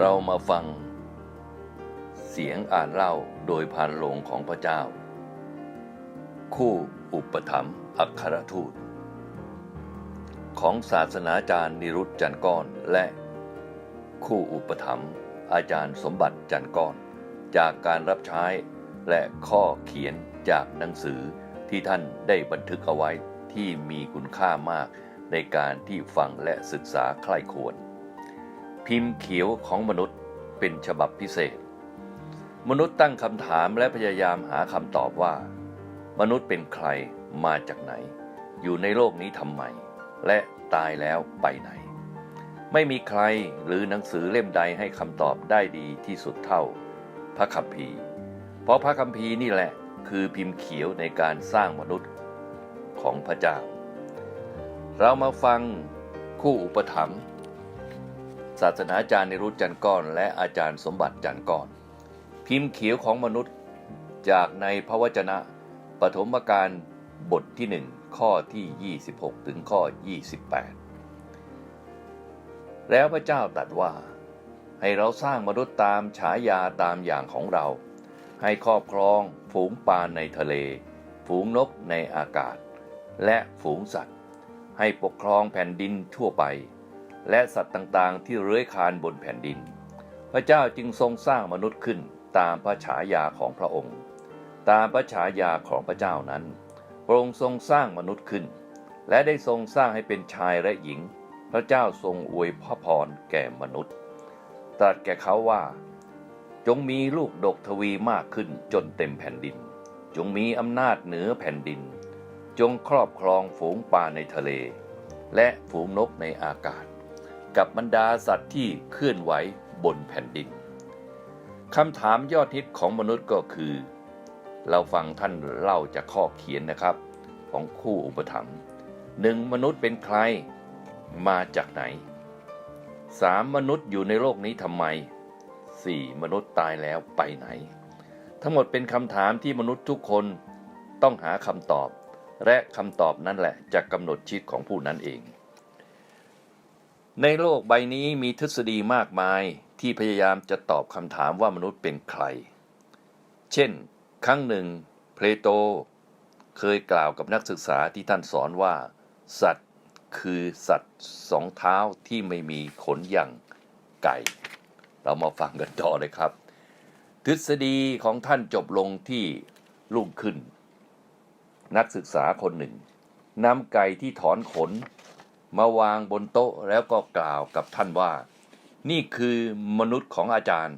เรามาฟัง เสียงอ่านเล่าโดยพานโลงของพระเจ้า คู่อุปถัมภ์อัครทูต ของศาสนาจารย์นิรุตจันก้อนและ คู่อุปถัมภ์อาจารย์สมบัติจันก้อน จากการรับใช้และข้อเขียนจากหนังสือที่ท่านได้บันทึกเอาไว้ที่มีคุณค่ามากในการที่ฟังและศึกษาใคร่ควร พิมพ์เขียวของมนุษย์เป็นฉบับพิเศษ มนุษย์ตั้งคำถามและพยายามหาคำตอบว่า มนุษย์เป็นใครมาจากไหน อยู่ในโลกนี้ทำไม และตายแล้วไปไหน ไม่มีใครหรือหนังสือเล่มใดให้คำตอบได้ดีที่สุดเท่า พระคัมภีร์ เพราะพระคัมภีร์นี่แหละ คือพิมพ์เขียวในการสร้างมนุษย์ของพระเจ้า เรามาฟังคู่อุปถัมภ์ ศาสนาจารย์ในรุตจันก้อน และอาจารย์สมบัติจันก้อน พิมพ์เขียวของมนุษย์จากในพระวจนะปฐมกาลบทที่หนึ่งข้อที่ 26 ถึงข้อ 28 แล้วพระเจ้าตรัสว่า ให้เราสร้างมนุษย์ตามฉายาตามอย่างของเรา ให้ครอบครองฝูงปลาในทะเล ฝูงนกในอากาศ และฝูงสัตว์ ให้ปกครองแผ่นดินทั่วไป และสัตว์ต่างๆ ที่เลื้อยคลานบนแผ่นดิน พระเจ้าจึงทรงสร้างมนุษย์ขึ้นตามพระฉายาของพระองค์ ตามพระฉายาของพระเจ้านั้น พระองค์ทรงสร้างมนุษย์ขึ้น และได้ทรงสร้างให้เป็นชายและหญิง พระเจ้าทรงอวยพระพรแก่มนุษย์ ตรัสแก่เขาว่า จงมีลูกดกทวีมากขึ้นจนเต็มแผ่นดิน จงมีอำนาจเหนือแผ่นดิน จงครอบครองฝูงปลาในทะเล และฝูงนกในอากาศ กับบรรดาสัตว์ที่เคลื่อนไหวบนแผ่นดินคำถามยอดฮิตของมนุษย์ก็คือ เราฟังท่านเล่าจากข้อเขียนนะครับ ของคู่อุปถัมภ์หนึ่งมนุษย์เป็นใครมาจากไหนสามมนุษย์อยู่ในโลกนี้ทำไมสี่มนุษย์ตายแล้วไปไหน ทั้งหมดเป็นคำถามที่มนุษย์ทุกคนต้องหาคำตอบ และคำตอบนั่นแหละจะกำหนดชีวิตของผู้นั้นเอง ในโลกใบนี้มีทฤษฎีมากมายที่พยายามจะตอบคำถามว่ามนุษย์เป็นใคร เช่น ครั้งหนึ่ง เพลโต เคยกล่าวกับนักศึกษาที่ท่านสอนว่า สัตว์คือสัตว์สองเท้าที่ไม่มีขนอย่างไก่ เรามาฟังกันต่อเลยครับ ทฤษฎีของท่านจบลงที่รุ่งขึ้น นักศึกษาคนหนึ่งนำไก่ที่ถอนขน มาวางบนโต๊ะแล้วก็กล่าวกับท่านว่า นี่คือมนุษย์ของอาจารย์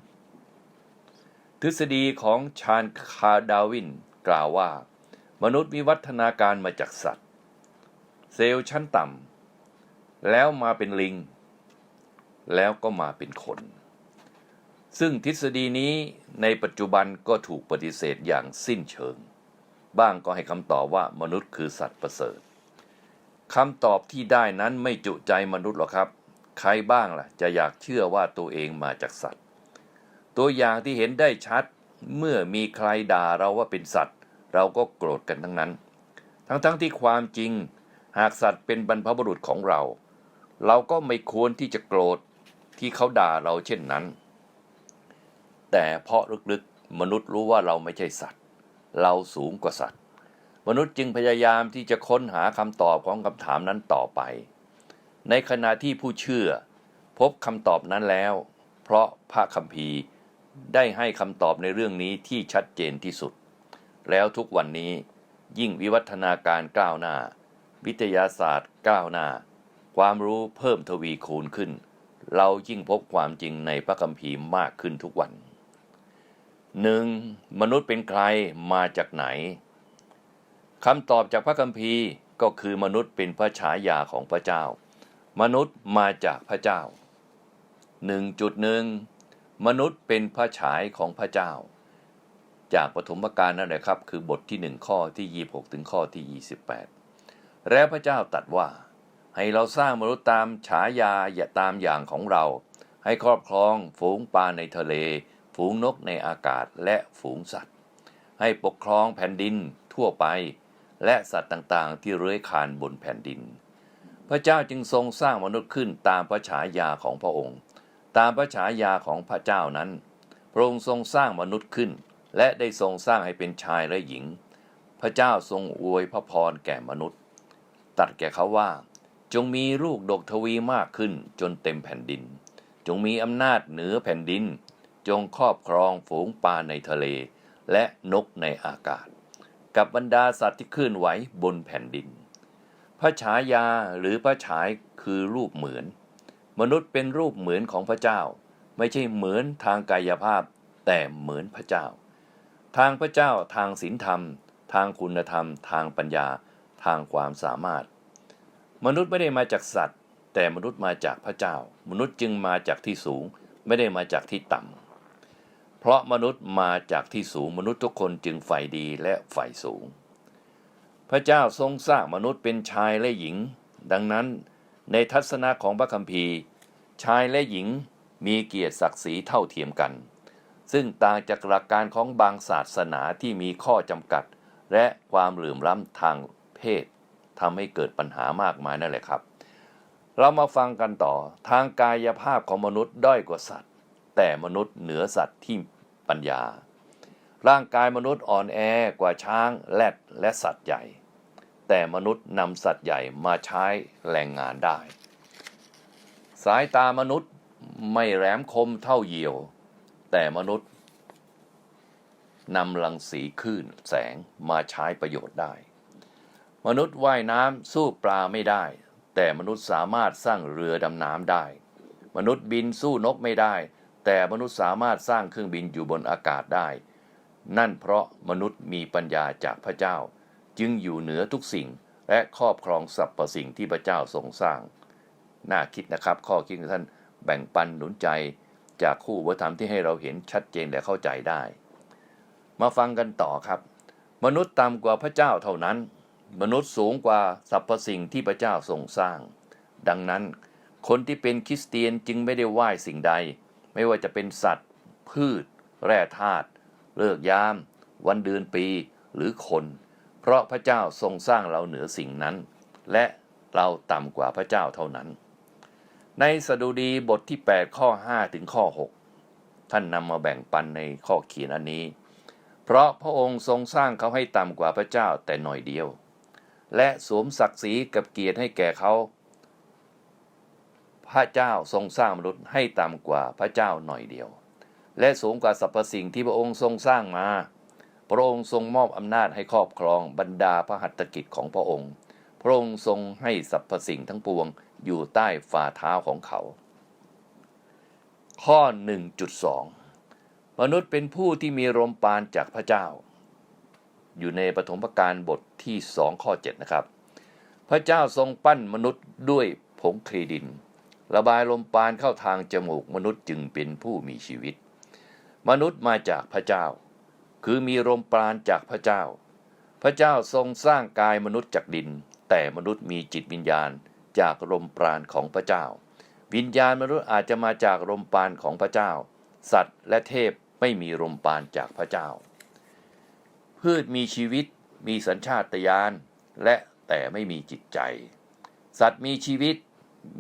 ทฤษฎีของชาญคาดาวิน กล่าวว่า มนุษย์มีวัฒนาการมาจากสัตว์ เซลล์ชั้นต่ำแล้วมาเป็นลิง แล้วก็มาเป็นคน ซึ่งทฤษฎีนี้ในปัจจุบันก็ถูกปฏิเสธอย่างสิ้นเชิง บ้างก็ให้คำตอบว่ามนุษย์คือสัตว์ประเสริฐ คำตอบที่ได้นั้นไม่จุใจมนุษย์หรอกครับ ใครบ้างล่ะ จะอยากเชื่อว่าตัวเองมาจากสัตว์ ตัวอย่างที่เห็นได้ชัด เมื่อมีใครด่าเราว่าเป็นสัตว์ เราก็โกรธกันทั้งนั้น ทั้งๆทที่ความจริง หากสัตว์เป็นบรรพบุรุษของเรา เราก็ไม่ควรที่จะโกรธที่เขาด่าเราเช่นนั้น แต่เพราะลึกๆมนุษย์รู้ว่าเราไม่ใช่สัตว์ เราสูงกว่าสัตว์ มนุษย์จึงพยายามที่จะค้นหาคำตอบของคำถามนั้นต่อไป ในขณะที่ผู้เชื่อ พบคำตอบนั้นแล้ว เพราะพระคัมภีร์ได้ให้คำตอบในเรื่องนี้ที่ชัดเจนที่สุด แล้วทุกวันนี้ยิ่งวิวัฒนาการก้าวหน้า วิทยาศาสตร์ก้าวหน้า ความรู้เพิ่มทวีคูณขึ้น เรายิ่งพบความจริงในพระคัมภีร์มากขึ้นทุกวันหนึ่งมนุษย์เป็นใครมาจากไหน คำตอบจากพระคัมภีร์ก็คือมนุษย์เป็นพระฉายาของพระเจ้า มนุษย์มาจากพระเจ้า 1.1 มนุษย์เป็นพระฉายของพระเจ้า จากปฐมกาลนั่นแหละครับ คือบทที่ 1 ข้อที่ 26 ถึงข้อที่ 28 และพระเจ้าตรัสว่า ให้เราสร้างมนุษย์ตามฉายาอย่าตามอย่างของเรา ให้ครอบครองฝูงปลาในทะเล ฝูงนกในอากาศและฝูงสัตว์ ให้ปกครองแผ่นดินทั่วไป และสัตว์ต่างๆ ที่เลื้อยคลานบนแผ่นดิน พระเจ้าจึงทรงสร้างมนุษย์ขึ้นตามพระฉายาของพระองค์ ตามพระฉายาของพระเจ้านั้น พระองค์ทรงสร้างมนุษย์ขึ้น และได้ทรงสร้างให้เป็นชายและหญิง พระเจ้าทรงอวยพระพรแก่มนุษย์ตรัดแก่เขาว่า จงมีลูกดกทวีมากขึ้นจนเต็มแผ่นดิน จงมีอำนาจเหนือแผ่นดิน จงครอบครองฝูงปลาในทะเล และนกในอากาศ กับบรรดาสัตว์ที่เคลื่อนไหวบนแผ่นดิน พระฉายาหรือพระฉายคือรูปเหมือน มนุษย์เป็นรูปเหมือนของพระเจ้า ไม่ใช่เหมือนทางกายภาพ แต่เหมือนพระเจ้า ทางพระเจ้าทางศีลธรรม ทางคุณธรรม ทางปัญญา ทางความสามารถ มนุษย์ไม่ได้มาจากสัตว์ แต่มนุษย์มาจากพระเจ้า มนุษย์จึงมาจากที่สูง ไม่ได้มาจากที่ต่ำ เพราะมนุษย์มาจากที่สูงมนุษย์ทุกคนจึงใฝ่ดีและใฝ่สูง พระเจ้าทรงสร้างมนุษย์เป็นชายและหญิง ดังนั้นในทัศนะของพระคัมภีร์ ชายและหญิงมีเกียรติศักดิ์ศรีเท่าเทียมกัน ซึ่งต่างจากหลักการของบางศาสนาที่มีข้อจำกัด และความเหลื่อมล้ำทางเพศทำให้เกิดปัญหามากมายนั่นแหละครับ เรามาฟังกันต่อทางกายภาพของมนุษย์ด้อยกว่าสัตว์ แต่มนุษย์เหนือสัตว์ที่ ปัญญา ร่างกายมนุษย์อ่อนแอกว่าช้างแรดและสัตว์ใหญ่ แต่มนุษย์นำสัตว์ใหญ่มาใช้แรงงานได้ สายตามนุษย์ไม่แหลมคมเท่าเหยี่ยว แต่มนุษย์นำรังสีคลื่นแสงมาใช้ประโยชน์ได้ มนุษย์ว่ายน้ำสู้ปลาไม่ได้ แต่มนุษย์สามารถสร้างเรือดำน้ำได้ มนุษย์บินสู้นกไม่ได้ แต่มนุษย์สามารถสร้างเครื่องบินอยู่บนอากาศได้ นั่นเพราะมนุษย์มีปัญญาจากพระเจ้า จึงอยู่เหนือทุกสิ่งและครอบครองสรรพสิ่งที่พระเจ้าทรงสร้าง น่าคิดนะครับ ข้อคิดของท่านแบ่งปันหนุนใจจากคู่วัฒนธรรมที่ให้เราเห็นชัดเจนและเข้าใจได้ มาฟังกันต่อครับ มนุษย์ต่ำกว่าพระเจ้าเท่านั้น มนุษย์สูงกว่าสรรพสิ่งที่พระเจ้าทรงสร้าง ดังนั้น คนที่เป็นคริสเตียนจึงไม่ได้ไหว้สิ่งใด ไม่ว่าจะเป็นสัตว์ พืช แร่ธาตุเลิกยาม วันเดือนปีหรือคน เพราะพระเจ้าทรงสร้างเราเหนือสิ่งนั้น และเราต่ำกว่าพระเจ้าเท่านั้น ในสดุดีบทที่ 8 ข้อ 5 ถึงข้อ 6 ท่านนำมาแบ่งปันในข้อเขียนอันนี้ เพราะพระองค์ทรงสร้างเขาให้ต่ำกว่าพระเจ้าแต่หน่อยเดียว และสวมศักดิ์ศรีกับเกียรติให้แก่เขา ระเจ้าทรงสร้างมนุษย์ให้ต่ำกว่าพระเจ้าหน่อยเดียว และสูงกว่าสรรพสิ่งที่พระองค์ทรงสร้างมา พระองค์ทรงมอบอำนาจให้ครอบครองบรรดาพระหัตถกิจของพระองค์ พระองค์ทรงให้สรรพสิ่งทั้งปวงอยู่ใต้ฝ่าเท้าของเขา ข้อ 1.2 มนุษย์เป็นผู้ที่มีลมปานจากพระเจ้า อยู่ในปฐมกาลบทที่ 2 ข้อ 7 นะครับ พระเจ้าทรงปั้นมนุษย์ด้วยผงคลีดิน ระบายลมปานเข้าทางจมูกมนุษย์จึงเป็นผู้มีชีวิต มนุษย์มาจากพระเจ้า คือมีลมปราณจากพระเจ้า พระเจ้าทรงสร้างกายมนุษย์จากดิน แต่มนุษย์มีจิตวิญญาณจากลมปราณของพระเจ้า วิญญาณมนุษย์อาจจะมาจากลมปราณของพระเจ้า สัตว์และเทพไม่มีลมปราณจากพระเจ้า พืชมีชีวิตมีสัญชาตญาณและแต่ไม่มีจิตใจ สัตว์มีชีวิต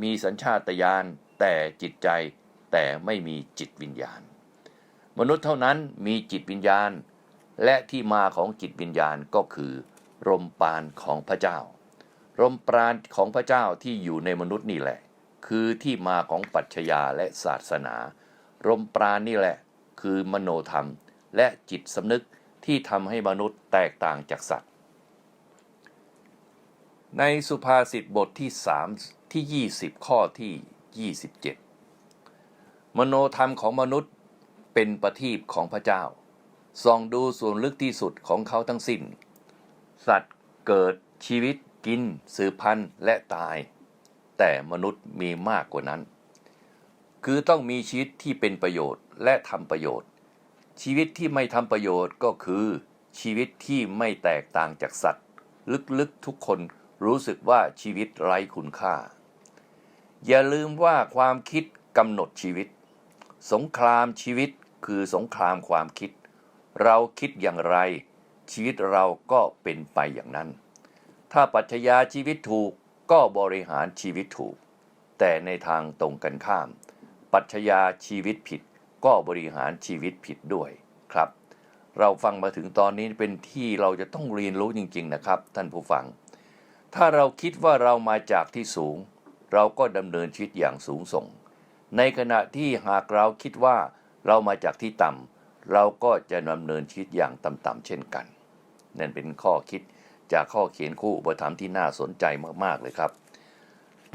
มีสัญชาตญาณแต่จิตใจแต่ไม่มีจิตวิญญาณ มนุษย์เท่านั้นมีจิตวิญญาณ และที่มาของจิตวิญญาณก็คือลมปราณของพระเจ้าลมปราณของพระเจ้าที่อยู่ในมนุษย์นี่แหละ คือที่มาของปรัชญาและศาสนาลมปราณนี่แหละ คือมโนธรรมและจิตสำนึกที่ทำให้มนุษย์แตกต่างจากสัตว์ ในสุภาษิตบทที่3ที่ 20 ข้อที่ 27 มโนธรรมของมนุษย์เป็นประทีปของพระเจ้าส่องดูส่วนลึกที่สุดของเขาทั้งสิ้น สัตว์เกิดชีวิตกิน สืบพันธุ์และตาย แต่มนุษย์มีมากกว่านั้น คือต้องมีชีวิตที่เป็นประโยชน์และทำประโยชน์ ชีวิตที่ไม่ทำประโยชน์ก็คือ ชีวิตที่ไม่แตกต่างจากสัตว์ ลึกๆทุกคน รู้สึกว่าชีวิตไร้คุณค่า อย่าลืมว่าความคิดกำหนดชีวิต สงครามชีวิตคือสงครามความคิด เราคิดอย่างไร ชีวิตเราก็เป็นไปอย่างนั้น ถ้าปรัชญาชีวิตถูกก็บริหารชีวิตถูก แต่ในทางตรงกันข้ามปปรัชญาชีวิตผิดก็บริหารชีวิตผิดด้วยครับ เราฟังมาถึงตอนนี้เป็นที่เราจะต้องเรียนรู้จริง ๆ นะครับ ท่านผู้ฟัง ถ้าเราคิดว่าเรามาจากที่สูง เราก็ดำเนินชีวิตอย่างสูงส่ง ในขณะที่หากเราคิดว่าเรามาจากที่ต่ำเราก็จะดำเนินชีวิตอย่างต่ำๆเช่นกัน นั่นเป็นข้อคิดจากข้อเขียนคู่อุปถัมภ์ที่น่าสนใจมากๆเลยครับ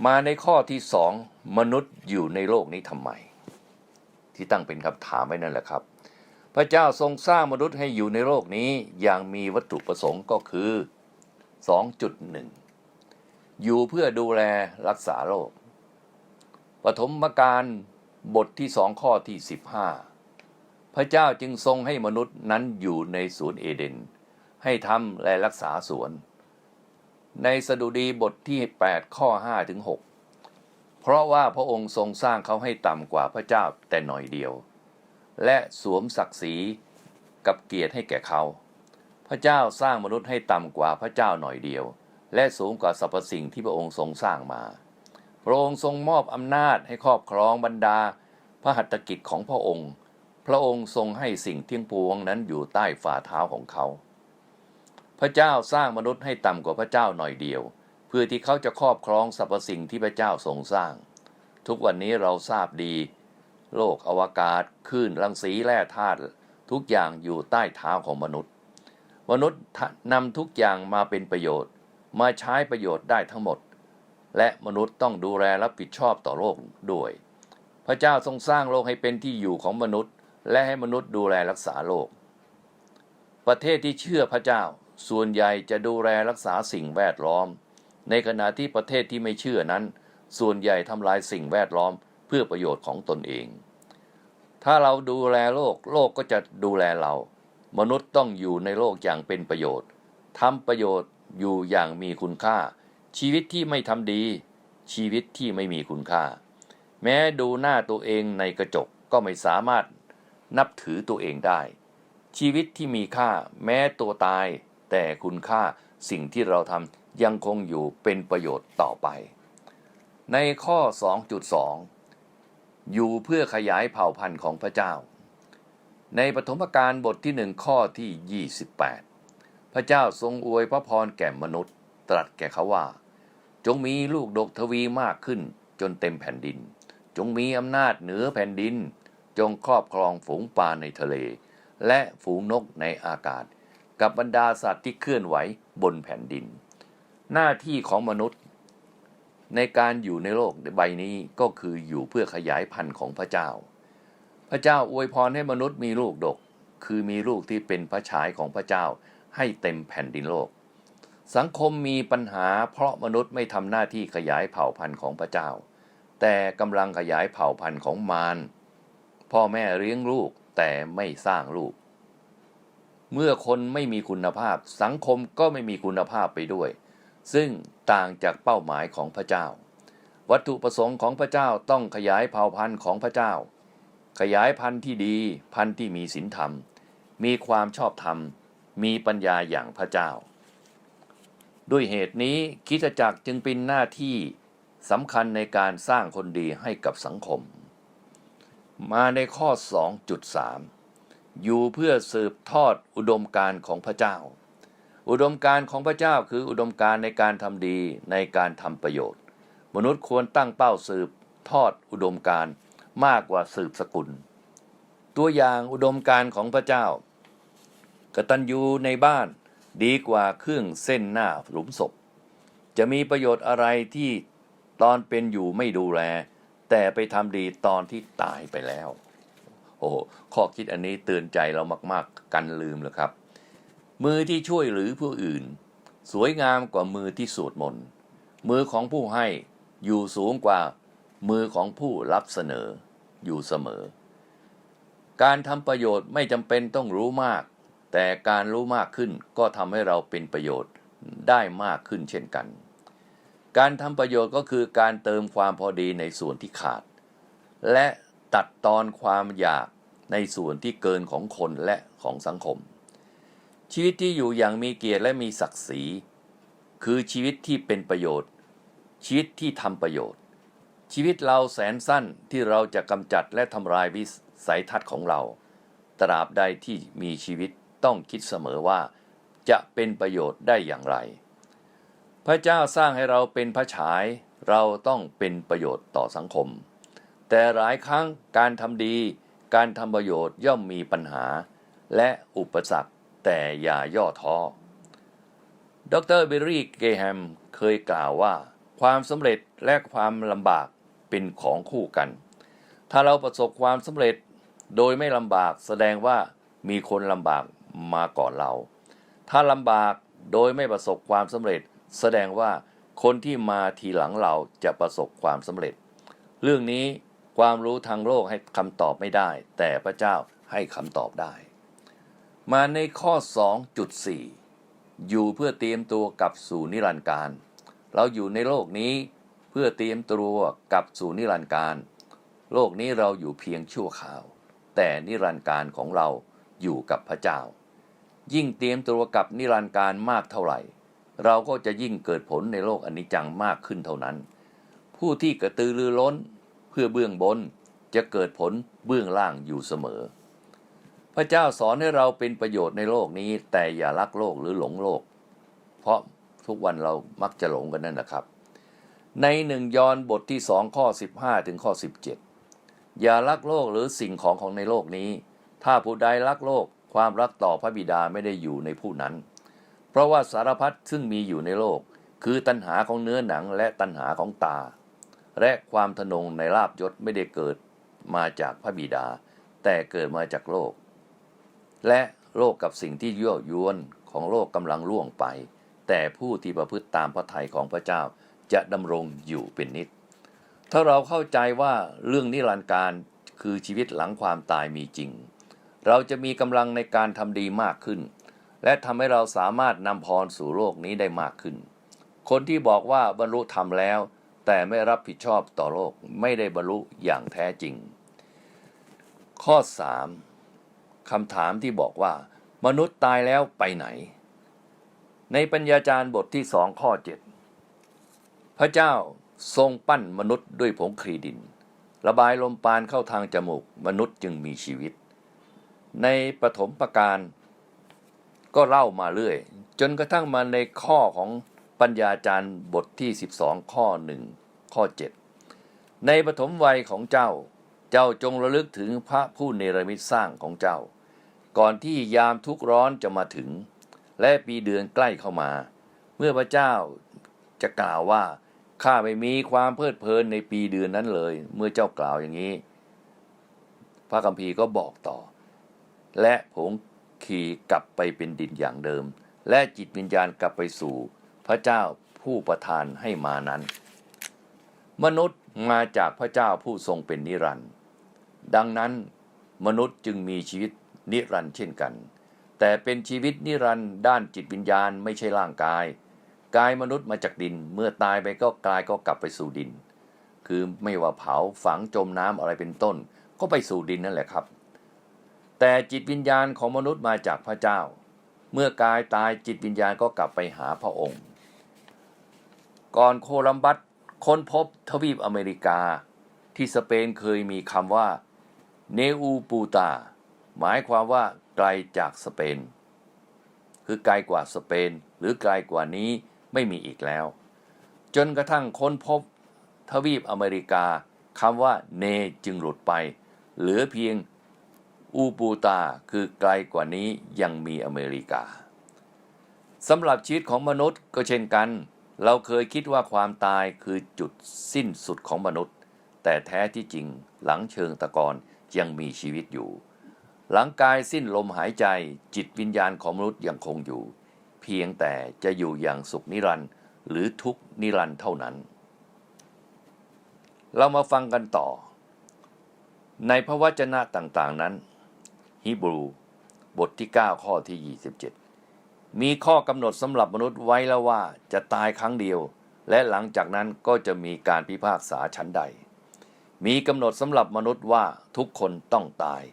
มาในข้อที่สองมนุษย์อยู่ในโลกนี้ทำไม ที่ตั้งเป็นคำถามไว้นั่นแหละครับ พระเจ้าทรงสร้างมนุษย์ให้อยู่ในโลกนี้อย่างมีวัตถุประสงค์ก็คือ 2.1 อยู่เพื่อดูแลรักษาโลกปฐมกาลบทที่สองข้อที่15พระเจ้าจึงทรงให้มนุษย์นั้นอยู่ในสวนเอเดน ให้ทำและรักษาสวน ในสดุดีบทที่8ข้อ5ถึง6เพราะว่าพระองค์ทรงสร้างเขาให้ต่ำกว่าพระเจ้าแต่หน่อยเดียว และสวมศักดิ์ศรีกับเกียรติให้แก่เขา พระเจ้าสร้างมนุษย์ให้ต่ำกว่าพระเจ้าหน่อยเดียว และสูงกว่าสรรพสิ่งที่พระองค์ทรงสร้างมา พระองค์ทรงมอบอำนาจให้ครอบครองบรรดา พระหัตถกิจของพระองค์ พระองค์ทรงให้สิ่งเที่ยงปวงนั้นอยู่ใต้ฝ่าเท้าของเขา พระเจ้าสร้างมนุษย์ให้ต่ำกว่าพระเจ้าหน่อยเดียว เพื่อที่เขาจะครอบครองสรรพสิ่งที่พระเจ้าทรงสร้าง ทุกวันนี้เราทราบดี โลกอวกาศคลื่นรังสีแร่ธาตุทุกอย่างอยู่ใต้เท้าของมนุษย์ มนุษย์นำทุกอย่างมาเป็นประโยชน์ มาใช้ประโยชน์ได้ทั้งหมด และมนุษย์ต้องดูแลรับผิดชอบต่อโลกด้วย พระเจ้าทรงสร้างโลกให้เป็นที่อยู่ของมนุษย์ และให้มนุษย์ดูแลรักษาโลก ประเทศที่เชื่อพระเจ้าส่วนใหญ่จะดูแลรักษาสิ่งแวดล้อม ในขณะที่ประเทศที่ไม่เชื่อนั้น ส่วนใหญ่ทำลายสิ่งแวดล้อมเพื่อประโยชน์ของตนเอง ถ้าเราดูแลโลก โลกก็จะดูแลเรา มนุษย์ต้องอยู่ในโลกอย่างเป็นประโยชน์ทำประโยชน์ อยู่อย่างมีคุณค่า ชีวิตที่ไม่ทำดี ชีวิตที่ไม่มีคุณค่า แม้ดูหน้าตัวเองในกระจกก็ไม่สามารถนับถือตัวเองได้ ชีวิตที่มีค่า แม้ตัวตาย แต่คุณค่าสิ่งที่เราทำยังคงอยู่เป็นประโยชน์ต่อไป ในข้อ 2.2 อยู่เพื่อขยายเผ่าพันธุ์ของพระเจ้า ในปฐมกาลบทที่หนึ่งข้อที่ 28 พระเจ้าทรงอวยพระพรแก่มนุษย์ ตรัสแก่เขาว่า จงมีลูกดกทวีมากขึ้นจนเต็มแผ่นดิน จงมีอำนาจเหนือแผ่นดิน จงครอบครองฝูงปลาในทะเล และฝูงนกในอากาศ กับบรรดาสัตว์ที่เคลื่อนไหวบนแผ่นดิน หน้าที่ของมนุษย์ ในการอยู่ในโลกใบนี้ก็คืออยู่เพื่อขยายพันธุ์ของพระเจ้า พระเจ้าอวยพรให้มนุษย์มีลูกดก คือมีลูกที่เป็นพระฉายของพระเจ้า ให้เต็มแผ่นดินโลก สังคมมีปัญหาเพราะมนุษย์ไม่ทำหน้าที่ขยายเผ่าพันธุ์ของพระเจ้า แต่กำลังขยายเผ่าพันธุ์ของมารพ่อแม่เลี้ยงลูกแต่ไม่สร้างลูก เมื่อคนไม่มีคุณภาพ สังคมก็ไม่มีคุณภาพไปด้วย ซึ่งต่างจากเป้าหมายของพระเจ้า วัตถุประสงค์ของพระเจ้าต้องขยายเผ่าพันธุ์ของพระเจ้า ขยายพันธุ์ที่ดี พันธุ์ที่มีศีลธรรม มีความชอบธรรม มีปัญญาอย่างพระเจ้า ด้วยเหตุนี้คริสตจักรจึงเป็นหน้าที่สำคัญในการสร้างคนดีให้กับสังคม มาในข้อ 2.3 อยู่เพื่อสืบทอดอุดมการของพระเจ้า อุดมการของพระเจ้าคืออุดมการในการทำดีในการทำประโยชน์ มนุษย์ควรตั้งเป้าสืบทอดอุดมการมากกว่าสืบสกุล ตัวอย่างอุดมการของพระเจ้า กตัญญูในบ้านดีกว่าเครื่องเส้นหน้าหลุมศพ จะมีประโยชน์อะไรที่ตอนเป็นอยู่ไม่ดูแล แต่ไปทำดีตอนที่ตายไปแล้ว โอ้โหข้อคิดอันนี้เตือนใจเรามาก ๆ กันลืมเลยครับ มือที่ช่วยหรือผู้อื่น สวยงามกว่ามือที่สวดมนต์มือของผู้ให้อยู่สูงกว่ามือของผู้รับเสนออยู่เสมอ การทำประโยชน์ไม่จำเป็นต้องรู้มาก แต่การรู้มากขึ้นก็ทำให้เราเป็นประโยชน์ได้มากขึ้นเช่นกัน การทำประโยชน์ก็คือการเติมความพอดีในส่วนที่ขาด และตัดตอนความอยากในส่วนที่เกินของคนและของสังคม ชีวิตที่อยู่อย่างมีเกียรติและมีศักดิ์ศรี คือชีวิตที่เป็นประโยชน์ ชีวิตที่ทำประโยชน์ ชีวิตเราแสนสั้นที่เราจะกำจัดและทำลายวิสัยทัศน์ของเรา ตราบใดที่มีชีวิต ต้องคิดเสมอว่าจะเป็นประโยชน์ได้อย่างไร พระเจ้าสร้างให้เราเป็นพระฉาย เราต้องเป็นประโยชน์ต่อสังคม แต่หลายครั้งการทำดี การทำประโยชน์ย่อมมีปัญหา และอุปสรรคแต่อย่าย่อท้อ ดรเบรรี่เกแฮมเคยกล่าวว่า ความสำเร็จและความลำบากเป็นของคู่กัน ถ้าเราประสบความสำเร็จโดยไม่ลำบากแสดงว่ามีคนลำบาก มาก่อนเรา ถ้าลำบากโดยไม่ประสบความสำเร็จ แสดงว่าคนที่มาทีหลังเราจะประสบความสำเร็จ เรื่องนี้ความรู้ทางโลกให้คำตอบไม่ได้ แต่พระเจ้าให้คำตอบได้ มาในข้อ 2.4 อยู่เพื่อเตรียมตัวกับสู่นิรันดร์การ เราอยู่ในโลกนี้เพื่อเตรียมตัวกับสู่นิรันดร์การ โลกนี้เราอยู่เพียงชั่วคราว แต่นิรันดร์การของเราอยู่กับพระเจ้า ยิ่งเตรียมตัวกับนิรันดร์การมากเท่าไหร่ เราก็จะยิ่งเกิดผลในโลกอนิจจังมากขึ้นเท่านั้น ผู้ที่กระตือรือร้นเพื่อเบื้องบนจะเกิดผลเบื้องล่างอยู่เสมอ พระเจ้าสอนให้เราเป็นประโยชน์ในโลกนี้ แต่อย่ารักโลกหรือหลงโลก เพราะทุกวันเรามักจะหลงกันนั่นนะครับ ในหนึ่งยอนบทที่สองข้อ 15 ถึงข้อ 17 อย่ารักโลกหรือสิ่งของของในโลกนี้ ถ้าผู้ใดรักโลก ความรักต่อพระบิดาไม่ได้อยู่ในผู้นั้น เพราะว่าสารพัดซึ่งมีอยู่ในโลก คือตัณหาของเนื้อหนังและตัณหาของตา และความทะนงในลาบยศไม่ได้เกิดมาจากพระบิดา แต่เกิดมาจากโลก และโลกกับสิ่งที่ยั่วยวนของโลกกำลังล่วงไป แต่ผู้ที่ประพฤติตามพระทัยของพระเจ้าจะดำรงอยู่เป็นนิจถ้าเราเข้าใจว่าเรื่องนิรันดร์การคือชีวิตหลังความตายมีจริง เราจะมีกำลังในการทำดีมากขึ้น และทำให้เราสามารถนำพรสู่โลกนี้ได้มากขึ้น คนที่บอกว่าบรรลุธรรมแล้ว แต่ไม่รับผิดชอบต่อโลกไม่ได้บรรลุอย่างแท้จริง ข้อ 3 คำถามที่บอกว่า มนุษย์ตายแล้วไปไหน ในปัญญาจารย์บทที่สองข้อ 7 พระเจ้าทรงปั้นมนุษย์ด้วยผงคลีดิน ระบายลมปานเข้าทางจมูก มนุษย์จึงมีชีวิต ในปฐมประการ ก็เล่ามาเรื่อย จนกระทั่งมาในข้อของปัญญาจารย์บทที่ 12 ข้อ 1 ข้อ 7 ในปฐมวัยของเจ้า เจ้าจงระลึกถึงพระผู้เนรมิตสร้างของเจ้า ก่อนที่ยามทุกร้อนจะมาถึง และปีเดือนใกล้เข้ามา เมื่อพระเจ้าจะกล่าวว่าข้าไม่มีความเพลิดเพลินในปีเดือนนั้นเลย เมื่อเจ้ากล่าวอย่างนี้ พระคัมภีร์ก็บอกต่อ และผงขี่กลับไปเป็นดินอย่างเดิม และจิตวิญญาณกลับไปสู่ พระเจ้าผู้ประทานให้มานั้น มนุษย์มาจากพระเจ้าผู้ทรงเป็นนิรันดร์ดังนั้นมนุษย์จึงมีชีวิตนิรันดร์เช่นกัน แต่เป็นชีวิตนิรันดร์ด้านจิตวิญญาณไม่ใช่ร่างกายกายมนุษย์มาจากดินเมื่อตายไปก็กายก็กลับไปสู่ดิน คือไม่ว่าเผาฝังจมน้ำอะไรเป็นต้น ก็ไปสู่ดินนั่นแหละครับ แต่จิตวิญญาณของมนุษย์มาจากพระเจ้า เมื่อกายตายจิตวิญญาณก็กลับไปหาพระองค์ ก่อนโคลัมบัสค้นพบทวีปอเมริกา ที่สเปนเคยมีคำว่าเนอูปูตา หมายความว่าไกลจากสเปน คือไกลกว่าสเปน หรือไกลกว่านี้ไม่มีอีกแล้ว จนกระทั่งค้นพบทวีปอเมริกาคำว่าเนจึงหลุดไป เหลือเพียง อูปูตาคือไกลกว่านี้ยังมีอเมริกาสำหรับชีวิตของมนุษย์ก็เช่นกัน เราเคยคิดว่าความตายคือจุดสิ้นสุดของมนุษย์ แต่แท้ที่จริงหลังเชิงตะกอนยังมีชีวิตอยู่ หลังกายสิ้นลมหายใจจิตวิญญาณของมนุษย์ยังคงอยู่ เพียงแต่จะอยู่อย่างสุขนิรันดร์หรือทุกนิรันดร์เท่านั้น เรามาฟังกันต่อ ในพระวจนะต่างๆนั้น ฮีบรู บทที่ 9 ข้อที่ 27 มีข้อกำหนดสำหรับมนุษย์ไว้แล้วว่าจะตายครั้งเดียว และหลังจากนั้นก็จะมีการพิพากษาชั้นใด มีกำหนดสำหรับมนุษย์ว่าทุกคนต้องตาย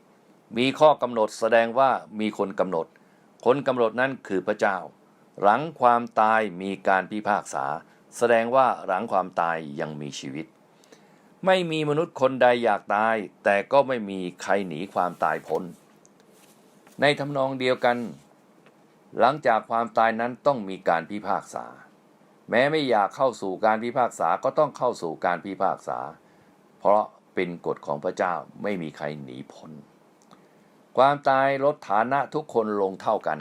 มีข้อกำหนดแสดงว่ามีคนกำหนด คนกำหนดนั้นคือพระเจ้า หลังความตายมีการพิพากษา แสดงว่าหลังความตายยังมีชีวิตไม่มีมนุษย์คนใดอยากตาย แต่ก็ไม่มีใครหนีความตายพ้น ในทำนองเดียวกัน หลังจากความตายนั้นต้องมีการพิพากษา แม้ไม่อยากเข้าสู่การพิพากษาก็ต้องเข้าสู่การพิพากษา เพราะเป็นกฎของพระเจ้าไม่มีใครหนีพ้นความตายลดฐานะทุกคนลงเท่ากัน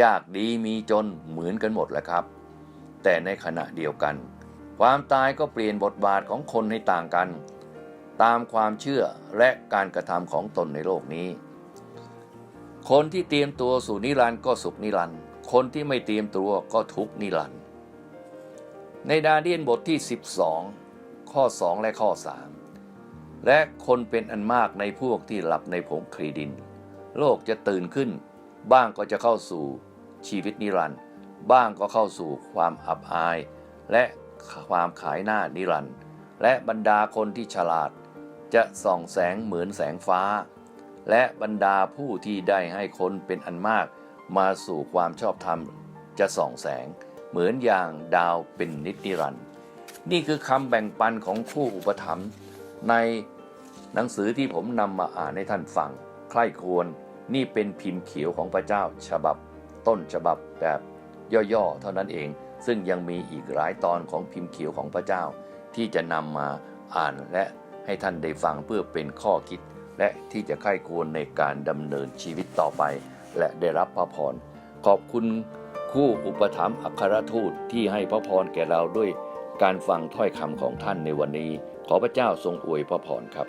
ยากดีมีจนเหมือนกันหมดแหละครับ แต่ในขณะเดียวกัน ความตายก็เปลี่ยนบทบาทของคนให้ต่างกัน ตามความเชื่อและการกระทำของตนในโลกนี้ คนที่เตรียมตัวสู่นิรันดร์ก็สุขนิรันดร์คนที่ไม่เตรียมตัวก็ทุกนิรันดร์ในดาเดียนบทที่ 12 ข้อ 2 และข้อ 3 และคนเป็นอันมากในพวกที่หลับในผงคลีดิน โลกจะตื่นขึ้น บ้างก็จะเข้าสู่ชีวิตนิรันดร์บ้างก็เข้าสู่ความอับอาย และความขายหน้านิรันดร์และบรรดาคนที่ฉลาด จะส่องแสงเหมือนแสงฟ้า และบรรดาผู้ที่ได้ให้คนเป็นอันมากมาสู่ความชอบธรรมจะส่องแสง เหมือนอย่างดาวเป็นนิจนิรันด์นี่คือคำแบ่งปันของผู้อุปถัมภ์ในหนังสือที่ผมนำมาอ่านให้ท่านฟัง ใคร่ควรนี่เป็นพิมพ์เขียวของพระเจ้าฉบับ ต้นฉบับแบบย่อๆ เท่านั้นเอง ซึ่งยังมีอีกหลายตอนของพิมพ์เขียวของพระเจ้า ที่จะนำมาอ่านและให้ท่านได้ฟังเพื่อเป็นข้อคิด และที่จะไข้ควรในการดำเนินชีวิตต่อไป และได้รับพระพร ขอบคุณคู่อุปถัมภ์อัครทูตที่ให้พระพรแก่เราด้วยการฟังถ้อยคำของท่านในวันนี้ ขอพระเจ้าทรงอวยพระพรครับ